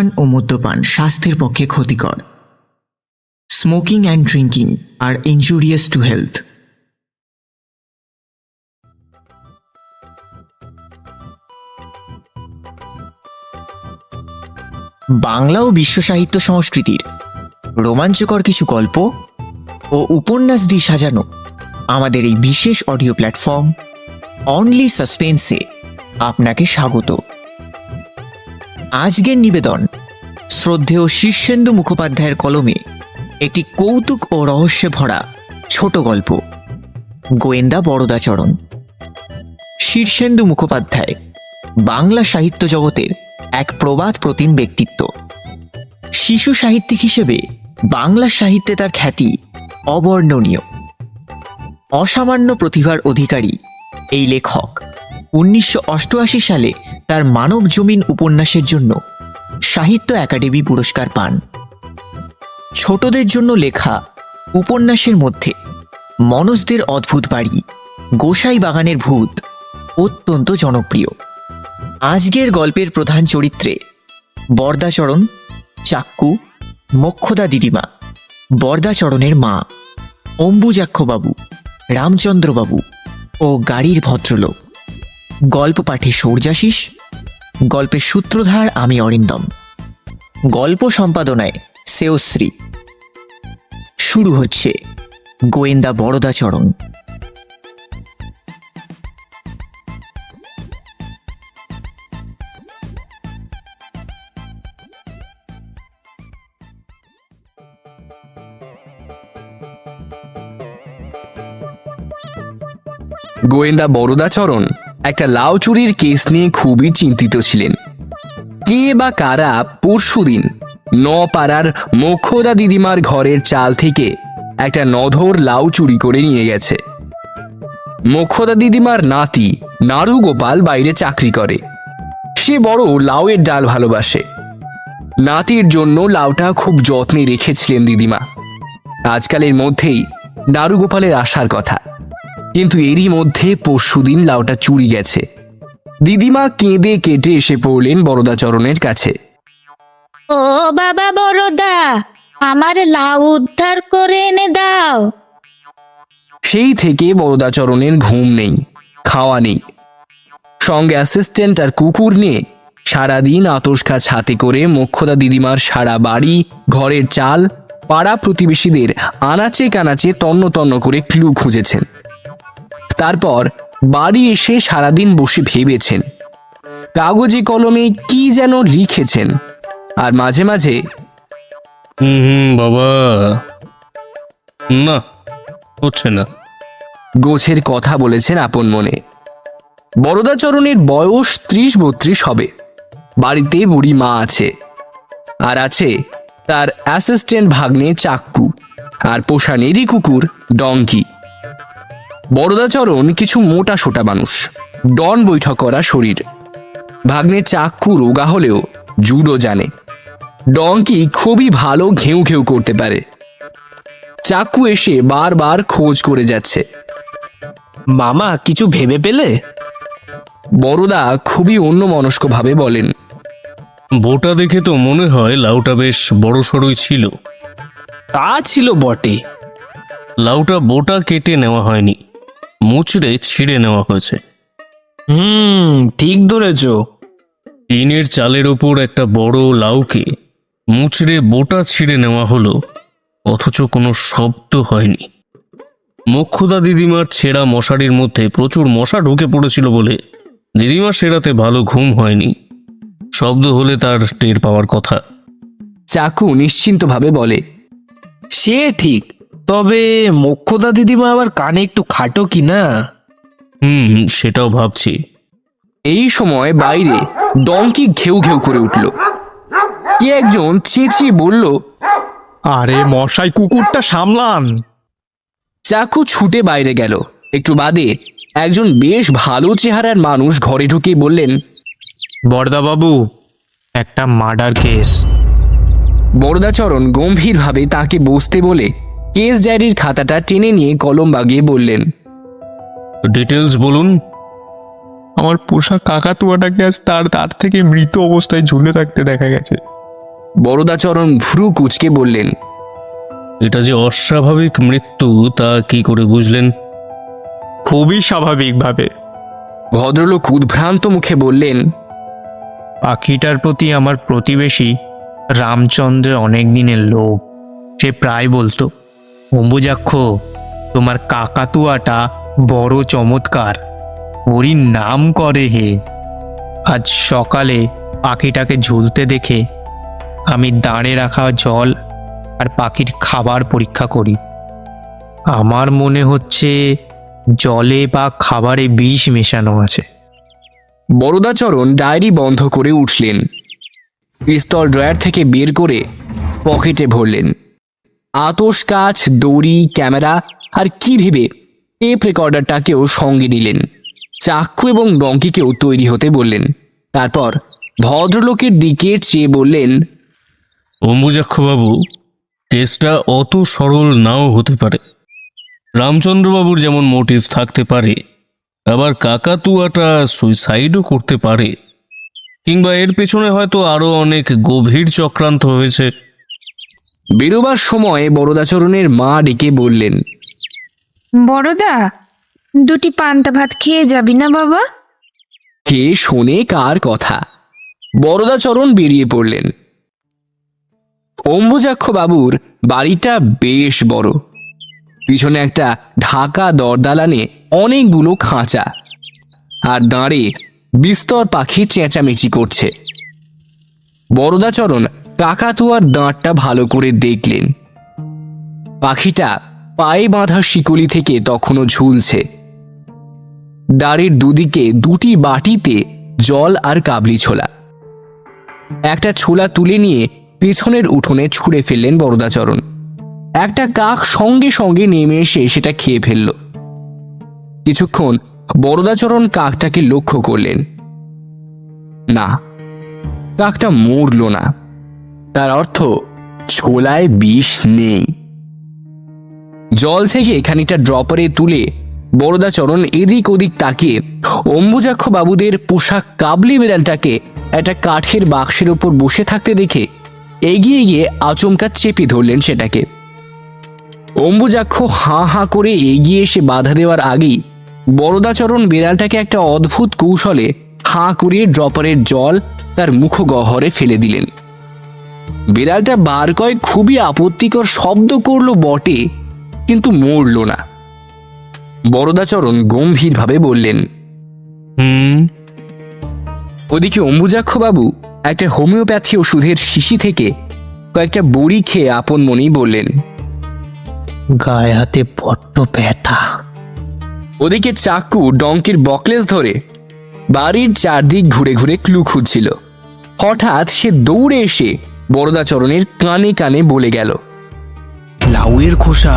ধূমপান ও মদ্যপান স্বাস্থ্যের পক্ষে ক্ষতিকর। Smoking and drinking are injurious to health Bangla ও বিশ্ব সাহিত্য সংস্কৃতির রোমাঞ্চকর কিছু গল্প ও উপন্যাস দিয়ে সাজানো আমাদের এই বিশেষ অডিও প্ল্যাটফর্ম অনলি সাসপেন্সে আপনাকে স্বাগত। আজকের নিবেদন। শ্রদ্ধেয় শীর্ষেন্দু মুখোপাধ্যায়ের কলমে একটি কৌতুক ও রহস্যে ভরা ছোট গল্প। গোয়েন্দা বরদাচরণ। শীর্ষেন্দু মুখোপাধ্যায় বাংলা সাহিত্য জগতের এক প্রবাদ প্রতিম ব্যক্তিত্ব। শিশু সাহিত্যিক হিসেবে বাংলা সাহিত্যে তার খ্যাতি অবর্ণনীয়। অসামান্য প্রতিভার অধিকারী এই লেখক। উনিশশো অষ্টআশি সালে তার মানব জমিন উপন্যাসের জন্য সাহিত্য একাডেমি পুরস্কার পান। ছোটদের জন্য লেখা উপন্যাসের মধ্যে মনসদের অদ্ভুত বাড়ি, গোসাই বাগানের ভূত অত্যন্ত জনপ্রিয়। আজকের গল্পের প্রধান চরিত্রে বরদাচরণ, চাক্কু, মক্ষদা দিদিমা, বরদাচরণের মা, অম্বুজাক্ষবাবু, রামচন্দ্রবাবু ও গাড়ির ভদ্রলোক। গল্প পাঠে সৌর্যাশিস গল্পের সূত্রধার আমি অরিন্দম। গল্প সম্পাদনায় সেয়শ্রী শুরু হচ্ছে গোয়েন্দা বরদাচরণ গোয়েন্দা বরদাচরণ একটা লাউ চুরির কেস নিয়ে খুবই চিন্তিত ছিলেন। কে বা কারা পরশুদিন ন পাড়ার মোক্ষদা দিদিমার ঘরের চাল থেকে একটা নধর লাউ চুরি করে নিয়ে গেছে। মোক্ষদা দিদিমার নাতি নাড়ু গোপাল বাইরে চাকরি করে। সে বড় লাউয়ের ডাল ভালোবাসে। নাতির জন্য লাউটা খুব যত্নে রেখেছিলেন দিদিমা। আজকালের মধ্যেই নাড়ু গোপালের আসার কথা। কিন্তু এরই মধ্যে পরশুদিন লাউটা চুরি গেছে। দিদিমা কেঁদে কেটে এসে পড়লেন বরদাচরণের কাছে। ও বাবা বড়দা আমার লাউ উদ্ধার করে এনে দাও। সেই থেকে বরদাচরণের ঘুম নেই খাওয়া নেই। সঙ্গে অ্যাসিস্ট্যান্ট আর কুকুর নিয়ে সারাদিন আতস কাজ হাতে করে মোক্ষদা দিদিমার সারা বাড়ি ঘরের চাল পাড়া প্রতিবেশীদের আনাচে কানাচে তন্ন তন্ন করে ক্লু খুঁজেছেন। তারপর বাড়ি এসে সারাদিন বসে ভেবেছেন। কাগজে কলমে কি যেন লিখেছেন। আর মাঝে মাঝে হুম বাবা। না হচ্ছে না। গোছের কথা বলেছেন আপন মনে। বরদাচরণের বয়স ত্রিশ বত্রিশ হবে। বাড়িতে বুড়ি মা আছে। আর আছে তার অ্যাসিস্ট্যান্ট ভাগ্নে চাক্কু আর পোষানেরই কুকুর ডঙ্কি বরদাচরণ কিছু মোটা সোটা মানুষ। ডন বৈঠক করা শরীর। ভাগ্নে চাক্কু রোগা হলেও জুডো জানে। ডঙ্কি খুবই ভালো ঘেউ ঘেউ করতে পারে। চাক্কু এসে বারবার খোঁজ করে যাচ্ছে। মামা কিছু ভেবে পেলে? বড়দা খুবই অন্যমনস্কভাবে বলেন বোটা দেখে তো মনে হয় লাউটা বেশ বড় সড়ই ছিল। তা ছিল বটে। লাউটা বোটা কেটে নেওয়া হয়নি। মুচড়ে ছিঁড়ে নেওয়া হয়েছে। হুম ঠিক ধরেছ। টিনের চালের ওপর একটা বড় লাউকে মুচড়ে বোটা ছিঁড়ে নেওয়া হলো অথচ কোনো শব্দ হয়নি। মোক্ষদা দিদিমার ছেঁড়া মশারির মধ্যে প্রচুর মশা ঢুকে পড়েছিল বলে দিদিমার সেরাতে ভালো ঘুম হয়নি। শব্দ হলে তার টের পাওয়ার কথা। চাকু নিশ্চিন্তভাবে বলে সে ঠিক তবে মোক্ষদা দিদিমা আবার কানে একটু খাটো কি না? হুম সেটাও ভাবছি। এই সময় বাইরে ডঙ্কি ঘেউ ঘেউ করে উঠল। কে একজন চেঁচিয়ে বলল আরে মশাই কুকুরটা সামলান। চাকু ছুটে বাইরে গেল। একটু বাদে একজন বেশ ভালো চেহারার মানুষ ঘরে ঢুকে বললেন বরদাবাবু একটা মার্ডার কেস। বরদাচরণ গম্ভীরভাবে তাকে বসতে বলে কেস ডায়েরির খাতাটা টেনে নিয়ে কলম বাগিয়ে বললেন ডিটেলস বলুন। আমার পোষা কাকাতুয়াটাকে আজ তার তার থেকে মৃত অবস্থায় ঝুলে থাকতে দেখা গেছে। বরদাচরণ ভ্রু কুচকে বললেন এটা যে অস্বাভাবিক মৃত্যু তা কি করে বুঝলেন? খুবই স্বাভাবিকভাবে। ভদ্রলোক উদ্ভ্রান্ত মুখে বললেন পাখিটার প্রতি আমার প্রতিবেশী রামচন্দ্রের অনেক দিনের লোভ সে প্রায় বলতো অম্বুজাক্ষ, তোমার কাকাতুয়াটা বড় চমৎকার। ওরই নাম করে হে। আজ সকালে পাখিটাকে ঝুলতে দেখে আমি দাঁড়ে রাখা জল আর পাখির খাবার পরীক্ষা করি। আমার মনে হচ্ছে জলে বা খাবারে বিষ মেশানো আছে। বরদাচরণ ডায়েরি বন্ধ করে উঠলেন। পিস্তল ড্রয়ার থেকে বের করে পকেটে ভরলেন। আতস কাচ দড়ি, ক্যামেরা আর কি ভেবে টেপ রেকর্ডারটাকেও সঙ্গে নিলেন। চাক্ষু এবং ডঙ্কিকেও তৈরি হতে বললেন। তারপর ভদ্রলোকের দিকে চেয়ে বললেন অম্বুজাক্ষবাবু কেসটা অত সরল নাও হতে পারে। রামচন্দ্রবাবুর যেমন মোটিভ থাকতে পারে, আবার কাকাতুয়াটা সুইসাইডও করতে পারে। কিংবা এর পেছনে হয়তো আরও অনেক গভীর চক্রান্ত হয়েছে। বেরোবার সময় বরদাচরণের মা ডেকে বললেন বড়দা দুটি পান্তা ভাত খেয়ে যাবি না বাবা? কে শোনে কার কথা। বরদাচরণ বেরিয়ে পড়লেন। অম্বুজাক্ষ বাবুর বাড়িটা বেশ বড়। পিছনে একটা ঢাকা দরদালানে অনেকগুলো খাঁচা। আর দাঁড়ে বিস্তর পাখি চেঁচামেচি করছে। বরদাচরণ কাকাতুয়ার দাঁতটা ভালো করে দেখলেন। পাখিটা পায়ে বাঁধা শিকলি থেকে তখনও ঝুলছে। দাঁড়ের দুদিকে দুটি বাটিতে জল আর কাবলি ছোলা। একটা ছোলা তুলে নিয়ে পেছনের উঠোনে ছুঁড়ে ফেললেন বরদাচরণ। একটা কাক সঙ্গে সঙ্গে নেমে এসে সেটা খেয়ে ফেলল। কিছুক্ষণ বরদাচরণ কাকটাকে লক্ষ্য করলেন। না, কাকটা মরল না। তার অর্থ ছোলায় বিষ নেই। জল থেকে খানিকটা ড্রপারে তুলে বরদাচরণ এদিক ওদিক তাকিয়ে অম্বুজাক্ষ বাবুদের পোশাক কাবলি বিড়ালটাকে একটা কাঠের বাক্সের ওপর বসে থাকতে দেখে এগিয়ে গিয়ে আচমকা চেপে ধরলেন সেটাকে। অম্বুজাক্ষ হাঁ হাঁ করে এগিয়ে এসে বাধা দেওয়ার আগেই বরদাচরণ বিড়ালটাকে একটা অদ্ভুত কৌশলে হাঁ করিয়ে ড্রপারের জল তার মুখগহ্বরে ফেলে দিলেন। বিড়ালটা বার কয় খুবই আপত্তিকর শব্দ করল বটে কিন্তু মরল না। বরদাচরণ গম্ভীরভাবে বললেন হুম? ওদিকে অম্বুজাক্ষবাবু একটা হোমিওপ্যাথি ওষুধের শিশি থেকে কয়েকটা বড়ি খেয়ে আপন মনেই বললেন গায়ে হাতে বড্ড ব্যথা। ওদিকে চাকু ডঙ্কির বকলেস ধরে বাড়ির চারদিক ঘুরে ঘুরে ক্লু খুঁজছিল। হঠাৎ সে দৌড়ে এসে বরদাচরণের কানে কানে বলে গেল, লাউয়ের খোসা,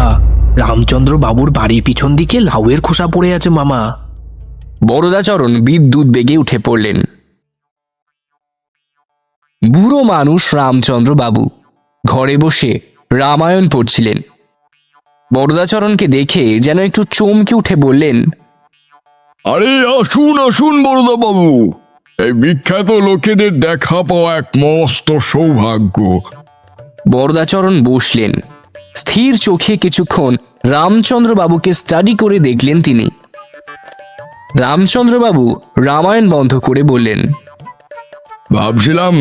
রামচন্দ্র বাবুর বাড়ির পিছন দিকে লাউয়ের খোসা পড়ে আছে, মামা। বরদাচরণ বিদ্যুৎ বেগে উঠে পড়লেন, বুড়ো মানুষ রামচন্দ্র বাবু। ঘরে বসে রামায়ণ পড়ছিলেন। বরদাচরণকে দেখে যেন একটু চমকে উঠে বললেন, আরে, আসুন আসুন বড়দা বাবু। এই বিখ্যাত লোকেদের দেখা পাওয়া এক মস্ত সৌভাগ্য। বরদাচরণ বসলেন। স্থির চোখে কিছুক্ষণ রামচন্দ্রবাবুকে স্টাডি করে দেখলেন তিনি। রামচন্দ্রবাবু রামায়ণ বন্ধ করে বললেন ভাবছিলাম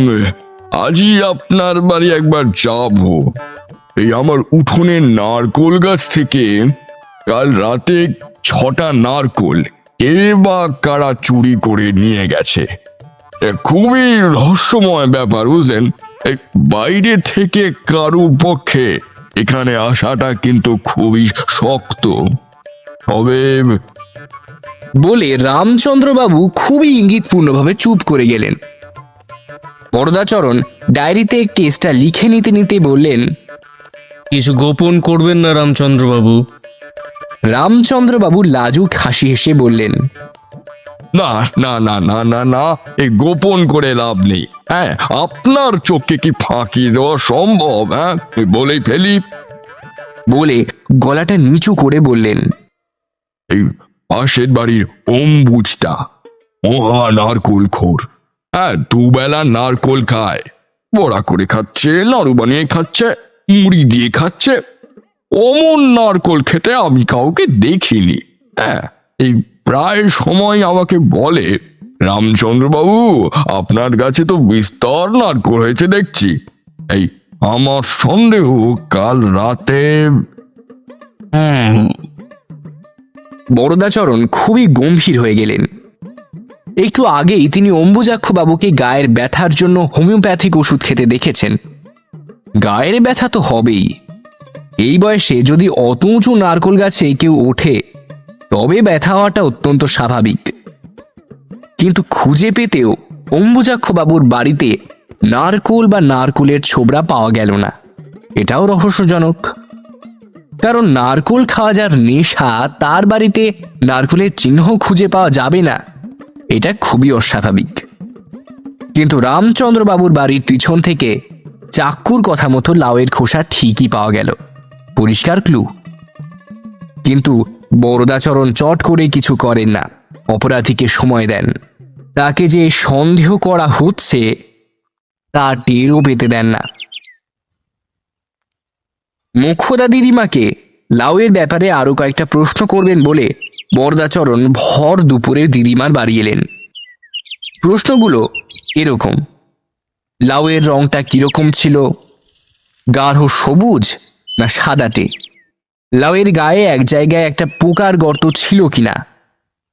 আজই আপনার বাড়ি একবার যাব। এই আমার উঠোনের নারকোল গাছ থেকে কাল রাতে ছটা নারকোল কে বা কারা চুরি করে নিয়ে গেছে। খুবই রহস্যময় ব্যাপার বুঝলেন? বাইরে থেকে কারু পক্ষে এখানে আসাটা কিন্তু খুবই শক্ত। তবে বলে রামচন্দ্রবাবু খুবই ইঙ্গিতপূর্ণভাবে চুপ করে গেলেন। বরদাচরণ ডায়েরিতে কেসটা লিখে নিতে নিতে বললেন কিছু গোপন করবেন না রামচন্দ্রবাবু। রামচন্দ্রবাবু লাজুক হাসি হেসে বললেন না না না না না না এই গোপন করে লাভ নেই। হ্যাঁ আপনার চোখকে কি ফাঁকি দেওয়া সম্ভব হ্যাঁ? বলেই ফেলি। বলে গলাটা নিচু করে বললেন এই পাশের বাড়ির অম্বুজটা মহা নারকোল খোর। হ্যাঁ দুবেলা নারকোল খায়। বড়া করে খাচ্ছে নাড়ু বানিয়ে খাচ্ছে মুড়ি দিয়ে খাচ্ছে। অমন নারকোল খেতে আমি কাউকে দেখিনি। হ্যাঁ এই প্রায় সময় আমাকে বলে, রামচন্দ্রবাবু, আপনার গাছে তো বিস্তর নারকোল হয়েছে দেখছি। এই আমার সন্দেহ, কাল রাতে হুম বরদাচরণ খুবই গম্ভীর হয়ে গেলেন। একটু আগেই তিনি অম্বুজাক্ষ বাবুকে গায়ের ব্যথার জন্য হোমিওপ্যাথিক ওষুধ খেতে দেখেছেন। গায়ের ব্যথা তো হবেই। এই বয়সে যদি অত উঁচু নারকোল গাছে কেউ ওঠে তবে ব্যথা হওয়াটা অত্যন্ত স্বাভাবিক। কিন্তু খুঁজে পেতেও অম্বুজাক্ষ বাবুর বাড়িতে নারকোল বা নারকোলের ছোবড়া পাওয়া গেল না। এটাও রহস্যজনক। কারণ নারকোল খাওয়া যার নেশা, তার বাড়িতে নারকোলের চিহ্ন খুঁজে পাওয়া যাবে না। এটা খুবই অস্বাভাবিক। কিন্তু রামচন্দ্রবাবুর বাড়ির পিছন থেকে চাক্কুর কথা মতো লাউয়ের খোসা ঠিকই পাওয়া গেল। পরিষ্কার ক্লু। কিন্তু বরদাচরণ চট করে কিছু করেন না, অপরাধীকে সময় দেন। তাকে যে সন্দেহ করা হচ্ছে, তা টেরও পেতে দেন না। মুখ্যদা দিদিমাকে লাউয়ের ব্যাপারে আরও কয়েকটা প্রশ্ন করবেন বলে বরদাচরণ ভর দুপুরে দিদিমার বাড়ি এলেন। প্রশ্নগুলো এরকম, লাউয়ের রংটা কীরকম ছিল? গাঢ় সবুজ না সাদাটে? লাউয়ের গায়ে এক জায়গায় একটা পোকার গর্ত ছিল কিনা?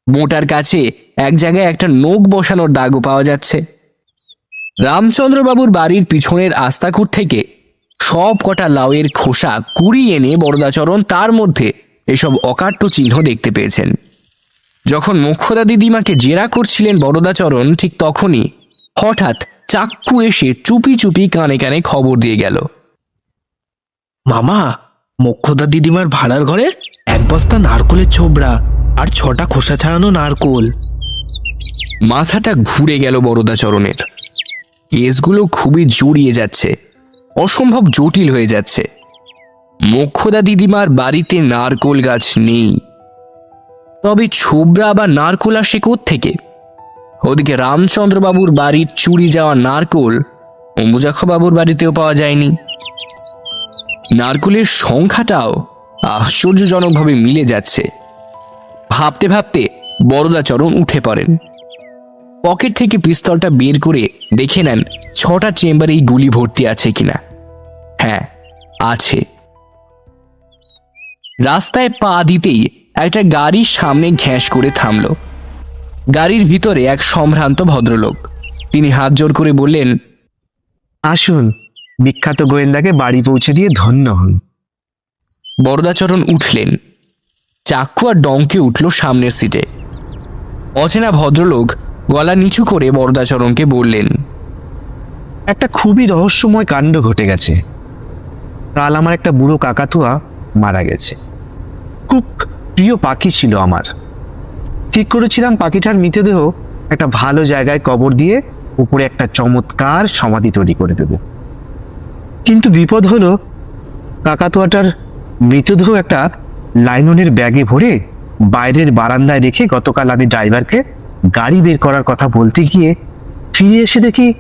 মোটার কাছে এক জায়গায় একটা নোক বসানোর দাগও পাওয়া যাচ্ছে। রামচন্দ্রবাবুর বাড়ির পিছনের আস্তাকুর থেকে সব কটা লাউয়ের খোসা কুড়িয়ে এনে বরদাচরণ তার মধ্যে এসব অকাট্য চিহ্ন দেখতে পেয়েছেন। যখন মুখ্যদা দিদিমাকে জেরা করছিলেন বরদাচরণ, ঠিক তখনই হঠাৎ চাক্কু এসে চুপি চুপি কানে কানে খবর দিয়ে গেল। মামা মোক্ষদা দিদিমার ভাড়ার ঘরে এক বস্তা নারকোলের ছোবড়া আর ছটা খোসা ছাড়ানো নারকোল। মাথাটা ঘুরে গেল বরদাচরণের কেসগুলো খুবই জড়িয়ে যাচ্ছে, অসম্ভব জটিল হয়ে যাচ্ছে। মক্ষদা দিদিমার বাড়িতে নারকোল গাছ নেই। তবে ছোবরা বা নারকোল আসে থেকে ওদিকে রামচন্দ্রবাবুর বাড়ির চুরি যাওয়া নারকোল অম্বুজাক্ষবাবুর বাড়িতেও পাওয়া যায়নি। নারকোলের সংখ্যাটাও আশ্চর্যজনকভাবে মিলে যাচ্ছে। ভাবতে ভাবতে বরদাচরণ উঠে পড়েন। পকেট থেকে পিস্তলটা বের করে দেখে নেন ছটা চেম্বারেই গুলি ভর্তি আছে কিনা। হ্যাঁ আছে। রাস্তায় পা দিতেই একটা গাড়ির সামনে ঘ্যাস করে থামল। গাড়ির ভিতরে এক সম্ভ্রান্ত ভদ্রলোক। তিনি হাত জোর করে বললেন, আসুন বিখ্যাত গোয়েন্দাকে বাড়ি পৌঁছে দিয়ে ধন্য হন। বরদাচরণ উঠলেন। চাক্কু আর ডঙ্কে উঠল সামনের সিটে। অচেনা ভদ্রলোক গলা নিচু করে বরদাচরণকে বললেন একটা খুবই রহস্যময় কাণ্ড ঘটে গেছে। কাল আমার একটা বুড়ো কাকাতুয়া মারা গেছে। খুব প্রিয় পাখি ছিল আমার। ঠিক করেছিলাম পাখিটার মৃতদেহ একটা ভালো জায়গায় কবর দিয়ে উপরে একটা চমৎকার সমাধি তৈরি করে দেব। কিন্তু বিপদ হলো কাকাতুয়াটার মৃতদেহ একটা লাইননের ব্যাগে ভরে বাইরের বারান্দায় রেখে গতকাল আমি ড্রাইভারকে গাড়ি বের করার কথা বলতে গিয়ে ফিরে এসে দেখি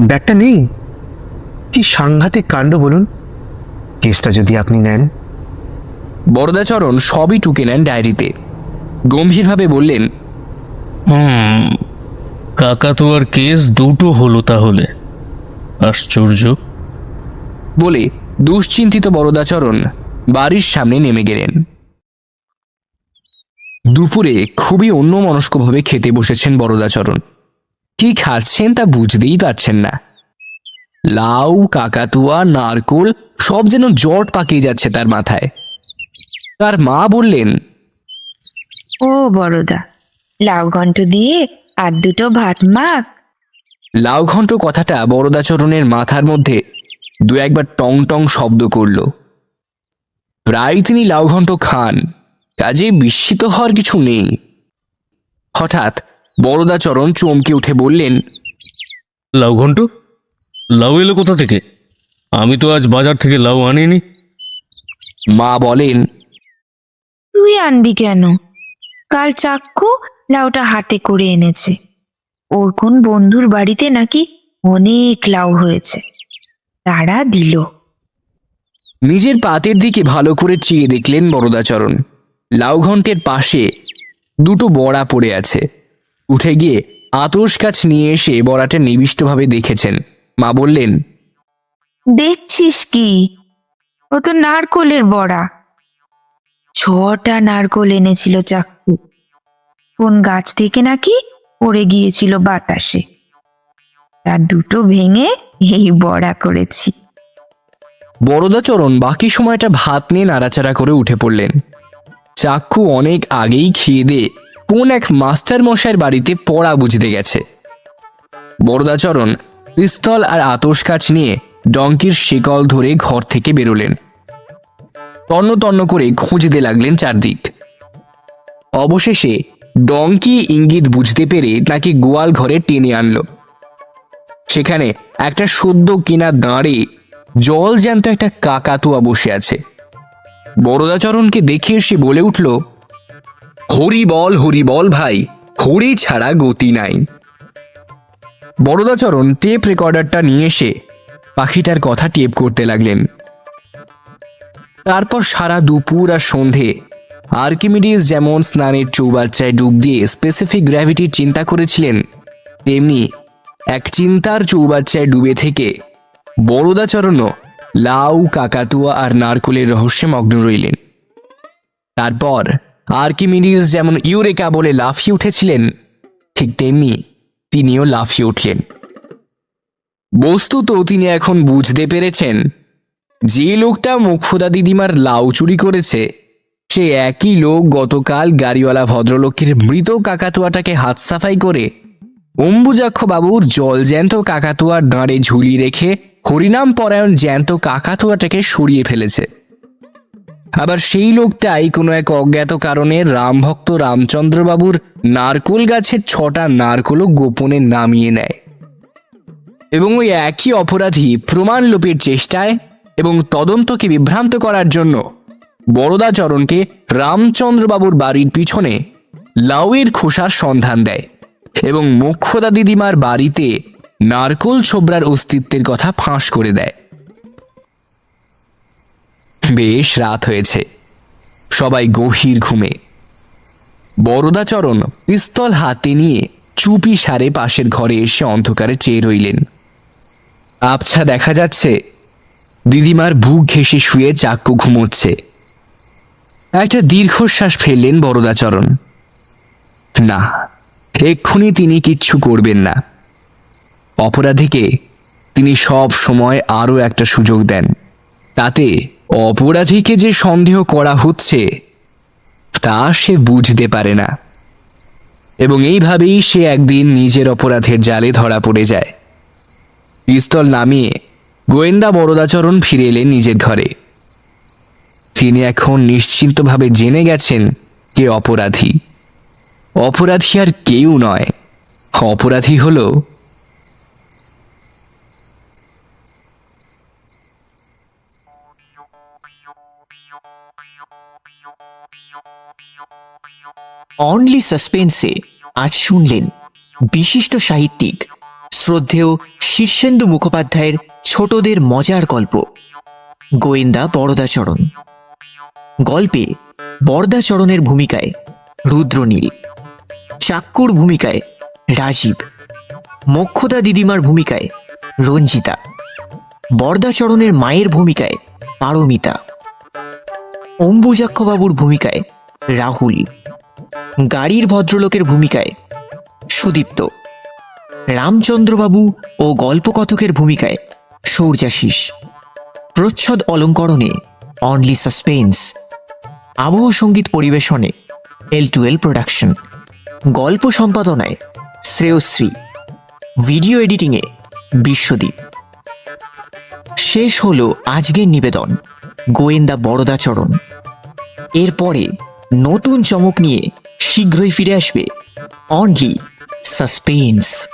ব্যাগটা নেই। কি সাংঘাতিক কাণ্ড বলুন। কেসটা যদি আপনি নেন। বরদাচরণ সবই টুকে নেন ডায়েরিতে। গম্ভীরভাবে বললেন হুম কাকাতুয়ার কেস দুটো হলো তাহলে। আশ্চর্য। বলে দুশ্চিন্তিত বরদাচরণ বাড়ির সামনে নেমে গেলেন। দুপুরে খুবই অন্যমনস্কভাবে খেতে বসেছেন বরদাচরণ। কি খাচ্ছেন তা বুঝতেই পারছেন না। লাউ কাকাতুয়া নারকোল সব যেন জট পাকিয়ে যাচ্ছে তার মাথায়। তার মা বললেন ও বড়দা লাউ ঘন্ট দিয়ে আর দুটো ভাত মাখ। লাউ ঘন্ট কথাটা বরদাচরণের মাথার মধ্যে দু একবার টং টং শব্দ করল। প্রায় তিনি লাউ ঘন্ট খান কাজে বিস্মিত হওয়ার কিছু নেই। হঠাৎ বরদাচরণ চমকে উঠে বললেন লাউ ঘন্ট লাউ এলো কোথা থেকে? আমি তো আজ বাজার থেকে লাউ আনিনি। মা বলেন তুই আনবি কেন? কাল চাক্কু লাউটা হাতে করে এনেছে। ওর কোন বন্ধুর বাড়িতে নাকি অনেক লাউ হয়েছে। তারা দিল। নিজের পাতের দিকে ভালো করে চেয়ে দেখলেন বরদাচরণ। লাউ ঘন্টের পাশে দুটো বড়া পড়ে আছে। উঠে গিয়ে আতস কাছ নিয়ে এসে বড়াটা নিবিষ্টভাবে দেখেছেন। মা বললেন দেখছিস কি? ও তো নারকোলের বড়া। ছটা নারকোল এনেছিল চাকু। কোন গাছ থেকে নাকি পড়ে গিয়েছিল বাতাসে। তার দুটো ভেঙে এই বড়া করেছি। বরদাচরণ বাকি সময়টা ভাত নিয়ে নাড়াচাড়া করে উঠে পড়লেন। চাক্ষু অনেক আগেই খেয়ে দিয়ে কোন এক মাস্টার মশাইয়ের বাড়িতে পড়া বুঝতে গেছে। বরদাচরণ পিস্তল আর আতস কাছ নিয়ে ডঙ্কির শিকল ধরে ঘর থেকে বেরোলেন। তন্ন তন্ন করে খুঁজতে লাগলেন চারদিক। অবশেষে ডঙ্কি ইঙ্গিত বুঝতে পেরে তাকে গোয়াল ঘরে টেনে আনলো। সেখানে একটা সদ্য কিনা দাঁড়ে জল জ্যান্ত একটা কাকাতুয়া বসে আছে। বরদাচরণকে দেখে সে বলে উঠল, হরি বল হরি বল ভাই, হরি ছাড়া গতি নাই। বরদাচরণ টেপ রেকর্ডারটা নিয়ে এসে পাখিটার কথা টেপ করতে লাগলেন। তারপর সারা দুপুর আর সন্ধে আর্কিমিডিস যেমন স্নানের চৌবাচ্চায় ডুব দিয়ে স্পেসিফিক গ্র্যাভিটির চিন্তা করেছিলেন, তেমনি এক চিন্তার চৌবাচ্চায় ডুবে থেকে বরদাচরণও লাউ, কাকাতুয়া আর নারকোলের রহস্যে মগ্ন রইলেন। তারপর আর্কিমিডিস যেমন ইউরেকা বলে লাফিয়ে উঠেছিলেন, ঠিক তেমনি তিনিও লাফিয়ে উঠলেন। বস্তুত তিনি এখন বুঝতে পেরেছেন, যে লোকটা মুখ্যদা দিদিমার লাউ চুরি করেছে, সে একই লোক গতকাল গাড়িওয়ালা ভদ্রলোকের মৃত কাকাতুয়াটাকে হাত সাফাই করে অম্বুজাক্ষ বাবুর জল জ্যান্ত কাকাতুয়ার দাঁড়ে ঝুলি রেখে হরিনাম পরায়ণ জ্যান্ত কাকাতুয়াটাকে সরিয়ে ফেলেছে। আবার সেই লোকটাই কোনো এক অজ্ঞাত কারণে রামভক্ত রামচন্দ্রবাবুর নারকোল গাছের ছটা নারকোলও গোপনে নামিয়ে নেয়। এবং ওই একই অপরাধী প্রমাণ লোপের চেষ্টায় এবং তদন্তকে বিভ্রান্ত করার জন্য বরদাচরণকে রামচন্দ্রবাবুর বাড়ির পিছনে লাউয়ের খোসার সন্ধান দেয়। এবং মোক্ষদা দিদিমার বাড়িতে নারকোল ছোবরার অস্তিত্বের কথা ফাঁস করে দেয়। বেশ রাত হয়েছে। সবাই গভীর ঘুমে। বরদাচরণ পিস্তল হাতে নিয়ে চুপি সারে পাশের ঘরে এসে অন্ধকারে চেয়ে রইলেন। আবছা দেখা যাচ্ছে দিদিমার বুক ঘেঁষে শুয়ে চাক্কু ঘুমোচ্ছে। একটা দীর্ঘশ্বাস ফেললেন বরদাচরণ। না এক্ষুনি তিনি কিচ্ছু করবেন না। অপরাধীকে তিনি সব সময় আরও একটা সুযোগ দেন। তাতে অপরাধীকে যে সন্দেহ করা হচ্ছে, তা সে বুঝতে পারে না। এবং এইভাবেই সে একদিন নিজের অপরাধের জালে ধরা পড়ে যায়। পিস্তল নামিয়ে গোয়েন্দা বরদাচরণ ফিরে এলেন নিজের ঘরে। তিনি এখন নিশ্চিন্তভাবে জেনে গেছেন কে অপরাধী। অপরাধী আর কেউ নয়। অপরাধী হলো অনলি সাসপেন্সে আজ শুনলেন বিশিষ্ট সাহিত্যিক, শ্রদ্ধেয় শীর্ষেন্দু মুখোপাধ্যায়ের ছোটদের মজার গল্প, গোয়েন্দা বরদাচরণ। গল্পে বরদাচরণের ভূমিকায় রুদ্রনীল। চাক্কুর ভূমিকায় রাজীব, মক্ষদা দিদিমার ভূমিকায় রঞ্জিতা, বরদাচরণের মায়ের ভূমিকায় পারমিতা, অম্বুজাক্ষবাবুর ভূমিকায় রাহুল, গাড়ির ভদ্রলোকের ভূমিকায় সুদীপ্ত, রামচন্দ্রবাবু ও গল্পকথকের ভূমিকায় সৌর্যাশিস প্রচ্ছদ অলঙ্করণে অনলি সাসপেন্স, আবহ সংগীত পরিবেশনে এল টু এল প্রোডাকশন গল্প সম্পাদনায় শ্রেয়শ্রী, ভিডিও এডিটিংয়ে বিশ্বদীপ। শেষ হলো আজকের নিবেদন, গোয়েন্দা বরদাচরণ। এরপরে নতুন চমক নিয়ে শীঘ্রই ফিরে আসবে অনলি সাসপেন্স।